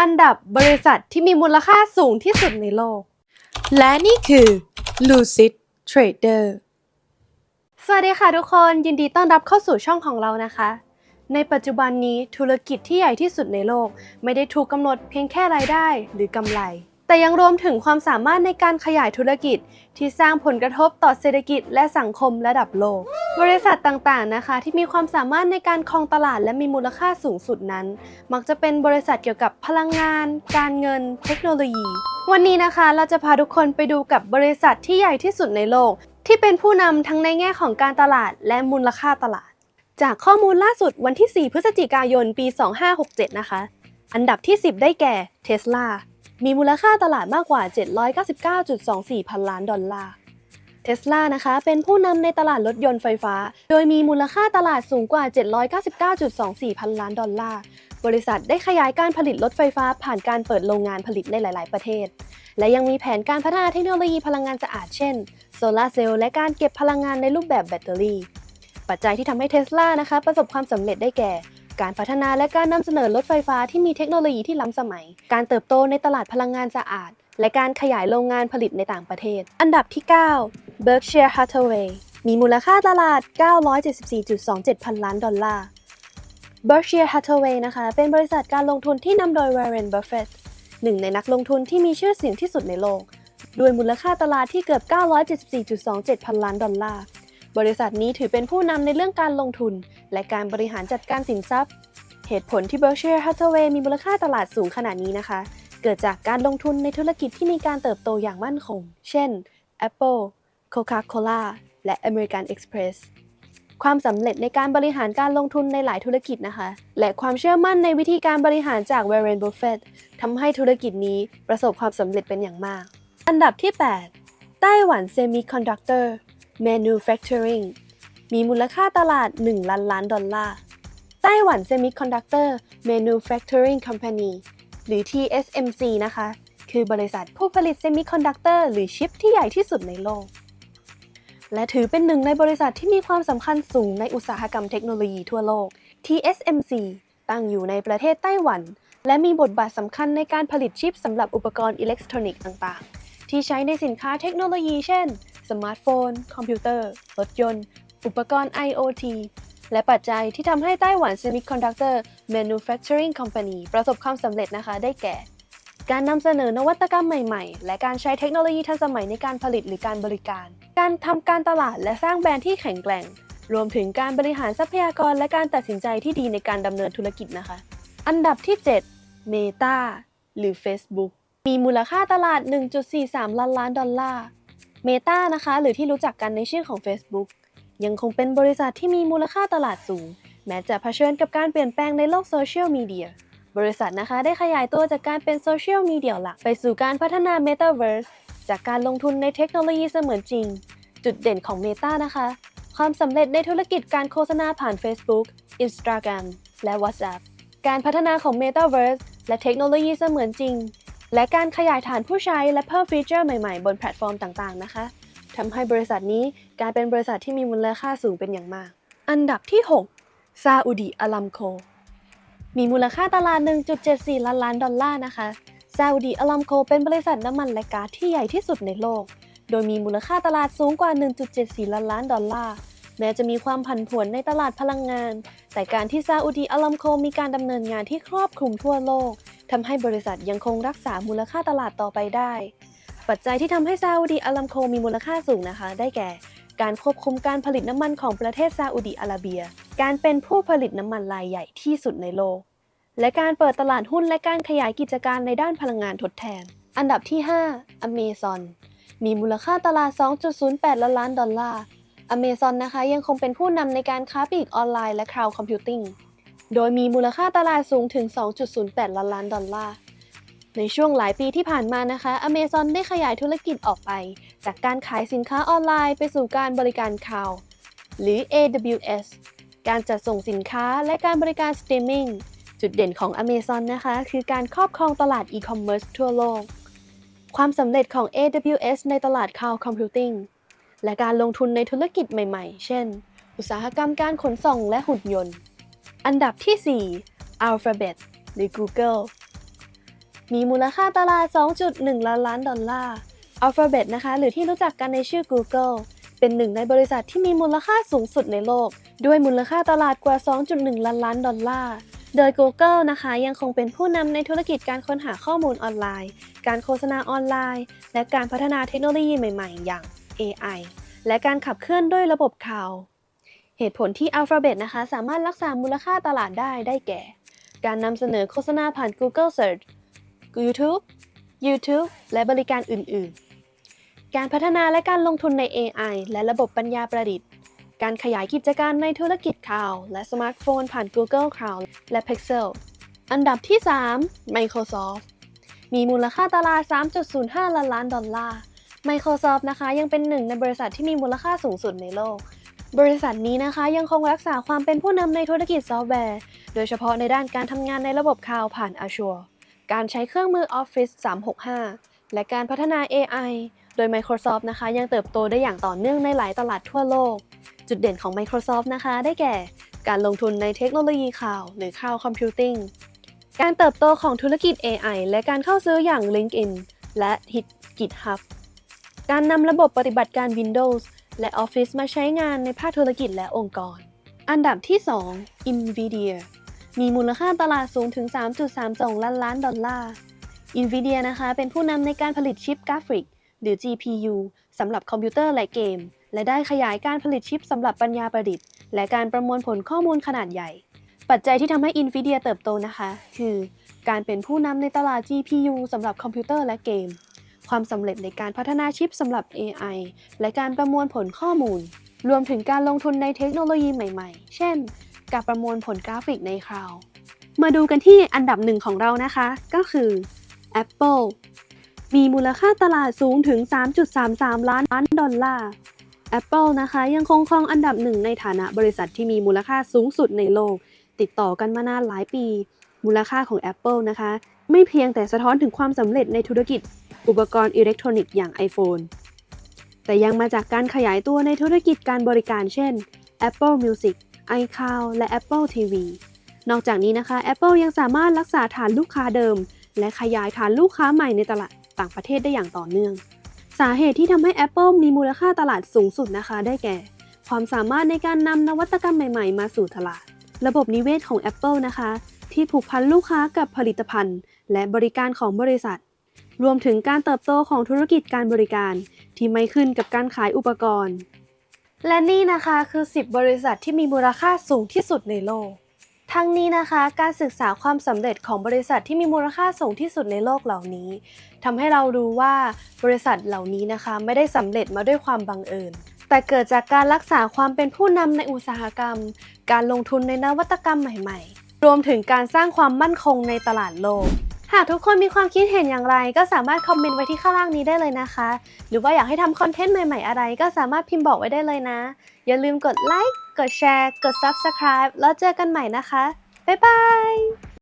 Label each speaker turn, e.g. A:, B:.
A: อันดับบริษัทที่มีมูลค่าสูงที่สุดในโลก
B: และนี่คือ Lucid Trader
A: สวัสดีค่ะทุกคนยินดีต้อนรับเข้าสู่ช่องของเรานะคะ ในปัจจุบันนี้ธุรกิจที่ใหญ่ที่สุดในโลก ไม่ได้ถูกกำหนดเพียงแค่รายได้หรือกำไร แต่ยังรวมถึงความสามารถในการขยายธุรกิจ ที่สร้างผลกระทบต่อเศรษฐกิจและสังคมระดับโลก บริษัทต่างๆนะคะ ที่มีความสามารถในการครองตลาดและมีมูลค่าสูงสุดนั้น มักจะเป็นบริษัทเกี่ยวกับพลังงาน การเงิน เทคโนโลยี วันนี้นะคะเราจะพาทุกคนไปดูกับบริษัทที่ใหญ่ที่สุดในโลก ที่เป็นผู้นำทั้งในแง่ของการตลาดและมูลค่าตลาด จากข้อมูลล่าสุดวันที่ 4 พฤศจิกายน ปี 2567 นะคะ อันดับที่ 10 ได้แก่ Tesla มีมูลค่าตลาดมากกว่า 799.24 พันล้านดอลลาร์ Tesla นะคะเป็นผู้นำในตลาดรถยนต์ไฟฟ้า โดยมีมูลค่าตลาดสูงกว่า 799.24 พันล้านดอลลาร์ บริษัทได้ขยายการผลิตรถไฟฟ้าผ่านการเปิดโรงงานผลิตในหลาย ๆ ประเทศ และยังมีแผนการพัฒนาเทคโนโลยีพลังงานสะอาดเช่น โซลาร์เซลล์และการเก็บพลังงานในรูปแบบแบตเตอรี่ ปัจจัยที่ทำให้เทสลานะคะประสบความสำเร็จได้แก่ การพัฒนาและการนำเสนอรถไฟฟ้าที่มีเทคโนโลยีที่ล้ำสมัย การเติบโตในตลาดพลังงานสะอาด และการขยายโรงงานผลิตในต่างประเทศ อันดับที่ 9 Berkshire Hathaway มีมูลค่าตลาด 974.27 พันล้านดอลลาร์ Berkshire Hathaway นะคะ เป็นบริษัทการลงทุนที่นำโดย Warren Buffett หนึ่งในนักลงทุนที่มีชื่อเสียงที่สุดในโลก ด้วยมูลค่าตลาดที่เกือบ 974.27 พันล้านดอลลาร์ บริษัทนี้ถือเป็นผู้นำในเรื่องการลงทุน และการบริหารจัดการสินทรัพย์ เหตุผลที่ Berkshire Hathaway มีมูลค่าตลาดสูงขนาดนี้นะคะ เกิดจากการลงทุนในธุรกิจที่มีการเติบโตอย่างมั่นคง เช่น Apple Coca-Cola และ American Express ความสำเร็จในการบริหารการลงทุนในหลายธุรกิจนะคะ และความเชื่อมั่นในวิธีการบริหารจาก Warren Buffett ทำให้ธุรกิจนี้ประสบความสำเร็จเป็นอย่างมาก อันดับที่ 8 ไต้หวัน Semiconductor Manufacturing มีมูลค่าตลาด 1 ล้านล้านดอลลาร์ ไต้หวัน Semiconductor Manufacturing Company หรือ TSMC นะคะ คือบริษัทผู้ผลิตเซมิคอนดักเตอร์หรือชิปที่ใหญ่ที่สุดในโลก และถือเป็นหนึ่งในบริษัทที่มีความสำคัญสูงในอุตสาหกรรมเทคโนโลยีทั่วโลก TSMC ตั้งอยู่ในประเทศไต้หวัน และมีบทบาทสำคัญในการผลิตชิปสำหรับอุปกรณ์อิเล็กทรอนิกส์ต่าง ๆ ที่ใช้ในสินค้าเทคโนโลยีเช่น สมาร์ทโฟน คอมพิวเตอร์ รถยนต์ อุปกรณ์ IoT และปัจจัยที่ทำให้ไต้หวัน Semiconductor Manufacturing Company ประสบความสำเร็จนะคะ ได้แก่ การนำเสนอนวัตกรรมใหม่ๆ และการใช้เทคโนโลยีทันสมัยในการผลิตหรือการบริการ การทำการตลาดและสร้างแบรนด์ที่แข็งแกร่ง รวมถึงการบริหารทรัพยากรและการตัดสินใจที่ดีในการดำเนินธุรกิจนะคะ อันดับที่ 7 Meta หรือ Facebook มีมูลค่าตลาด 1.43 ล้านล้านดอลลาร์ Meta นะคะ หรือที่รู้จักกันในชื่อของ Facebook ยังคงเป็นบริษัทที่มีมูลค่าตลาดสูง แม้จะเผชิญกับการเปลี่ยนแปลงในโลกโซเชียลมีเดียบริษัทนะคะได้ขยายตัวจากการเป็นโซเชียลมีเดียหลัก ไปสู่การพัฒนา Metaverse จากการลงทุนในเทคโนโลยีเสมือนจริง จุดเด่นของ Meta นะคะ ความสำเร็จในธุรกิจการโฆษณาผ่าน Facebook Instagram และ WhatsApp การพัฒนาของ Metaverse และเทคโนโลยีเสมือนจริง และการขยายฐานผู้ใช้และเพิ่มฟีเจอร์ใหม่ๆ บนแพลตฟอร์มต่างๆนะคะทำให้บริษัทนี้กลายเป็นบริษัทที่มีมูลค่าสูงเป็นอย่างมาก อันดับที่ 6 ซาอุดีอารัมโค มีมูลค่าตลาด 1.74 ล้านล้านดอลลาร์นะคะ ซาอุดีอารัมโคเป็นบริษัทน้ำมันและก๊าซที่ใหญ่ที่สุดในโลก โดยมีมูลค่าตลาดสูงกว่า 1.74 ล้านล้านดอลลาร์ แม้จะมีความผันผวนในตลาดพลังงาน แต่การที่ซาอุดีอารัมโคมีการดำเนินงานที่ครอบคลุมทั่วโลก ทำให้บริษัทยังคงรักษามูลค่าตลาดต่อไปได้ ปัจจัยที่ทำให้ซาอุดีอารัมโคมีมูลค่าสูงนะคะ ได้แก่ การควบคุมการผลิตน้ำมันของประเทศซาอุดีอาระเบีย การเป็นผู้ผลิตน้ำมันรายใหญ่ที่สุดในโลก และการเปิดตลาดหุ้นและการขยายกิจการในด้านพลังงานทดแทน อันดับที่5 Amazon มีมูลค่าตลาด 2.08 ล้านล้านดอลลาร์ Amazon นะคะยังคงเป็นผู้นำในการค้าปลีกออนไลน์และ Cloud Computing โดยมีมูลค่าตลาดสูงถึง 2.08 ล้านล้านดอลลาร์ ในช่วงหลายปีที่ผ่านมานะคะ Amazon ได้ขยายธุรกิจออกไป จากการขายสินค้าออนไลน์ไปสู่การบริการคลาว หรือ AWS การจัดส่งสินค้าและการบริการสตรีมมิ่งจุดเด่นของ Amazon นะคะ คือการครอบครองตลาดอีคอมเมิร์ซทั่วโลก ความสำเร็จของ AWS ในตลาด Cloud Computing และการลงทุนในธุรกิจใหม่ๆ เช่น อุตสาหกรรมการขนส่งและหุ่นยนต์ อันดับที่ 4 Alphabet หรือ Google มีมูลค่าตลาด 2.1 ล้านล้านดอลลาร์ Alphabet นะคะ หรือที่รู้จักกันในชื่อ Google เป็นหนึ่งในบริษัทที่มีมูลค่าสูงสุดในโลก ด้วยมูลค่าตลาดกว่า 2.1 ล้านล้านดอลลาร์ โดย Google นะคะยังคงเป็นผู้นำในธุรกิจการค้นหาข้อมูลออนไลน์ การโฆษณาออนไลน์ และการพัฒนาเทคโนโลยีใหม่ ๆ อย่าง AI และการขับเคลื่อนด้วยระบบข่าว เหตุผลที่ Alphabet นะคะ สามารถรักษามูลค่าตลาดได้ได้แก่ การนำเสนอโฆษณาผ่าน Google Search YouTube YouTube และบริการอื่น ๆ การพัฒนาและการลงทุนใน AI และระบบปัญญาประดิษฐ์ การขยายกิจการในธุรกิจข่าว และสมาร์ทโฟนผ่าน Google Cloud และ Pixel อันดับที่ 3 Microsoft มีมูลค่าตลาด 3.05 ล้านล้านดอลลาร์ Microsoft นะคะยังเป็นหนึ่งในบริษัทที่มีมูลค่าสูงสุดในโลก บริษัทนี้นะคะยังคงรักษาความเป็นผู้นำในธุรกิจซอฟต์แวร์ โดยเฉพาะในด้านการทำงานในระบบคลาวด์ผ่าน Azure การใช้เครื่องมือ Office 365 และการพัฒนา AI โดย Microsoft นะคะ ยังเติบโตได้อย่างต่อเนื่องในหลายตลาดทั่วโลก จุดเด่นของ Microsoft นะคะ ได้แก่ การลงทุนในเทคโนโลยีข่าวหรือ Cloud Computing การเติบโตของธุรกิจ AI และการเข้าซื้ออย่าง LinkedIn และ GitHub การนำระบบปฏิบัติการ Windows และ Office มาใช้งานในภาคธุรกิจและองค์กร อันดับที่ 2 NVIDIA มีมูลค่าตลาดสูงถึง 3.32 ล้านล้านดอลลาร์ NVIDIA นะคะ เป็นผู้นำในการผลิตชิปกราฟิก หรือ GPU สำหรับคอมพิวเตอร์และเกม และได้ขยายการผลิตชิปสำหรับปัญญาประดิษฐ์ และการประมวลผลข้อมูลขนาดใหญ่ ปัจจัยที่ทำให้ NVIDIA เติบโตนะคะ คือ การเป็นผู้นำในตลาด GPU สำหรับคอมพิวเตอร์และเกม ความสำเร็จในการพัฒนาชิปสำหรับ AI และการประมวลผลข้อมูล รวมถึงการลงทุนในเทคโนโลยีใหม่ๆ เช่น การประมวลผลกราฟิกในคลาวด์มาดูกันที่อันดับหนึ่งของเรานะคะ ก็คือ Apple มีมูลค่าตลาดสูงถึง 3.33 ล้านล้านดอลลาร์ Apple นะคะยังคงครองอันดับหนึ่งในฐานะบริษัทที่มีมูลค่าสูงสุดในโลก ติดต่อกันมานานหลายปี มูลค่าของ Apple นะคะ ไม่เพียงแต่สะท้อนถึงความสำเร็จในธุรกิจ อุปกรณ์อิเล็กทรอนิกส์อย่าง iPhone แต่ยังมาจากการขยายตัวในธุรกิจการบริการเช่น Apple Music, iCloud และ Apple TV นอกจากนี้นะคะ Apple ยังสามารถรักษาฐานลูกค้าเดิม และขยายฐานลูกค้าใหม่ในตลาดต่างประเทศได้อย่างต่อเนื่อง สาเหตุที่ทำให้ Apple มีมูลค่าตลาดสูงสุดนะคะ ได้แก่ ความสามารถในการนำนวัตกรรมใหม่ๆ มาสู่ตลาด ระบบนิเวศของ Apple นะคะ ที่ผูกพันลูกค้ากับผลิตภัณฑ์ และบริการของบริษัท รวมถึงการเติบโตของธุรกิจการบริการ ที่ไม่ขึ้นกับการขายอุปกรณ์ และนี่นะคะคือ 10 บริษัทที่มีมูลค่าสูงที่สุดในโลก ทั้งนี้นะคะ การศึกษาความสำเร็จของบริษัทที่มีมูลค่าสูงที่สุดในโลกเหล่านี้ทำให้เรารู้ว่าบริษัทเหล่านี้นะคะไม่ได้สำเร็จมาด้วยความบังเอิญแต่เกิดจากการรักษาความเป็นผู้นำในอุตสาหกรรม การลงทุนในนวัตกรรมใหม่ ๆ รวมถึงการสร้างความมั่นคงในตลาดโลก หากทุกคนมีความคิดเห็นอย่างไร ก็สามารถคอมเมนต์ไว้ที่ข้างล่างนี้ได้เลยนะคะ หรือว่าอยากให้ทำคอนเทนต์ใหม่ๆอะไร ก็สามารถพิมพ์บอกไว้ได้เลยนะ อย่าลืมกดไลค์ กดแชร์ กด Subscribe แล้วเจอกันใหม่นะคะ บ๊ายบาย